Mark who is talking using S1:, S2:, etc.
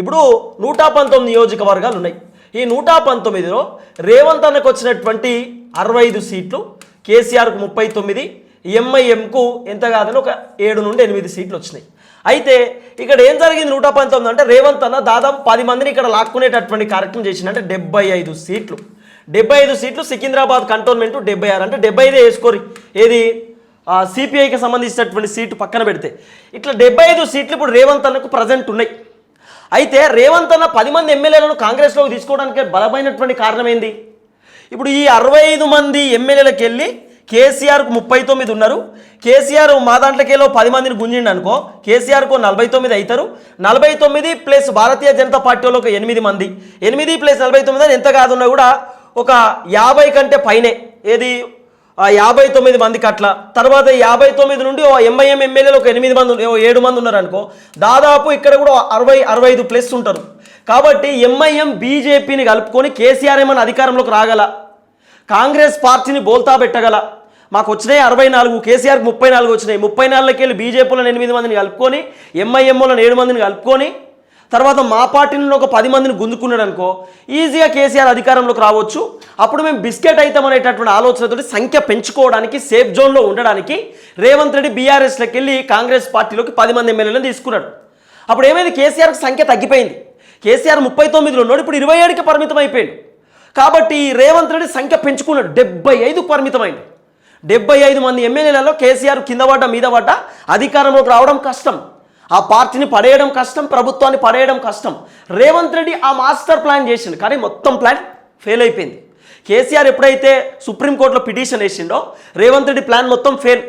S1: ఇప్పుడు నూట పంతొమ్మిది నియోజకవర్గాలు ఉన్నాయి ఈ నూట పంతొమ్మిదిలో రేవంత్ అన్నకు వచ్చినటువంటి అరవై ఐదు సీట్లు కేసీఆర్కు ముప్పై తొమ్మిది ఎంఐఎంకు ఎంత కాదని ఒక ఏడు నుండి ఎనిమిది సీట్లు వచ్చినాయి. అయితే ఇక్కడ ఏం జరిగింది నూట పంతొమ్మిది అంటే రేవంత్ అన్న దాదాపు పది మందిని ఇక్కడ లాక్కునేటటువంటి కార్యక్రమం చేసింది అంటే డెబ్బై ఐదు సీట్లు. డెబ్బై ఐదు సీట్లు సికింద్రాబాద్ కంటోన్మెంట్ డెబ్బై ఆరు అంటే డెబ్బై ఐదే వేసుకోరి. ఏది? సిపిఐకి సంబంధించినటువంటి సీటు పక్కన పెడితే. ఇట్లా డెబ్బై ఐదు సీట్లు ఇప్పుడు రేవంత్ అన్నకు ప్రజెంట్ ఉన్నాయి. అయితే రేవంత్ అన్న పది మంది ఎమ్మెల్యేలను కాంగ్రెస్లోకి తీసుకోవడానికి బలమైనటువంటి కారణం ఏంది? ఇప్పుడు ఈ అరవై ఐదు మంది ఎమ్మెల్యేలకు వెళ్ళి కేసీఆర్కు ముప్పై తొమ్మిది ఉన్నారు. కేసీఆర్ మా దాంట్లోకేలో పది మందిని గుంజిండి అనుకో కేసీఆర్కు నలభై తొమ్మిది అవుతారు నలభై తొమ్మిది ప్లస్ భారతీయ జనతా పార్టీలో ఒక ఎనిమిది మంది. ఎనిమిది ప్లస్ నలభై తొమ్మిది అని ఎంత కాదున్నా కూడా ఒక యాభై కంటే పైనే. ఏది? ఆ యాభై తొమ్మిది మందికి అట్లా తర్వాత యాభై తొమ్మిది నుండి ఓ ఎంఐఎం ఎమ్మెల్యేలు ఒక ఎనిమిది మంది ఓ ఏడు మంది ఉన్నారు అనుకో దాదాపు ఇక్కడ కూడా అరవై అరవై ఐదు ప్లస్ ఉంటారు. కాబట్టి ఎంఐఎం బీజేపీని కలుపుకొని కేసీఆర్ ఏమైనా అధికారంలోకి రాగల? కాంగ్రెస్ పార్టీని బోల్తా పెట్టగల? మాకు వచ్చినాయి అరవై నాలుగు కేసీఆర్కి ముప్పై నాలుగు వచ్చినాయి. ముప్పై నాలుగుకి వెళ్ళి బీజేపీలను ఎనిమిది మందిని కలుపుకొని ఎంఐఎంఓలను ఏడు మందిని కలుపుకొని తర్వాత మా పార్టీ నుండి ఒక పది మందిని గుంజుకున్నాడు అనుకో ఈజీగా కేసీఆర్ అధికారంలోకి రావచ్చు. అప్పుడు మేము బిస్కెట్ అవుతామనేటటువంటి ఆలోచనతో సంఖ్య పెంచుకోవడానికి సేఫ్ జోన్లో ఉండడానికి రేవంత్ రెడ్డి బీఆర్ఎస్లోకి వెళ్ళి కాంగ్రెస్ పార్టీలోకి పది మంది ఎమ్మెల్యేలను తీసుకున్నాడు. అప్పుడు ఏమైంది? కేసీఆర్కి సంఖ్య తగ్గిపోయింది. కేసీఆర్ ముప్పై తొమ్మిదిలో ఉన్నాడు ఇప్పుడు ఇరవై ఏడుకి పరిమితం అయిపోయాడు. కాబట్టి రేవంత్ రెడ్డి సంఖ్య పెంచుకున్నాడు. డెబ్బై ఐదుకు పరిమితమైంది. డెబ్బై ఐదు మంది ఎమ్మెల్యేలలో కేసీఆర్ కింద పడ్డ మీద పడ్డ అధికారంలోకి రావడం కష్టం. ఆ పార్టీని పడేయడం కష్టం ప్రభుత్వాన్ని పడేయడం కష్టం. రేవంత్ రెడ్డి ఆ మాస్టర్ ప్లాన్ చేసిండు. కానీ మొత్తం ప్లాన్ ఫెయిల్ అయిపోయింది. కేసీఆర్ ఎప్పుడైతే సుప్రీంకోర్టులో పిటిషన్ వేసిండో రేవంత్ రెడ్డి ప్లాన్ మొత్తం ఫెయిల్.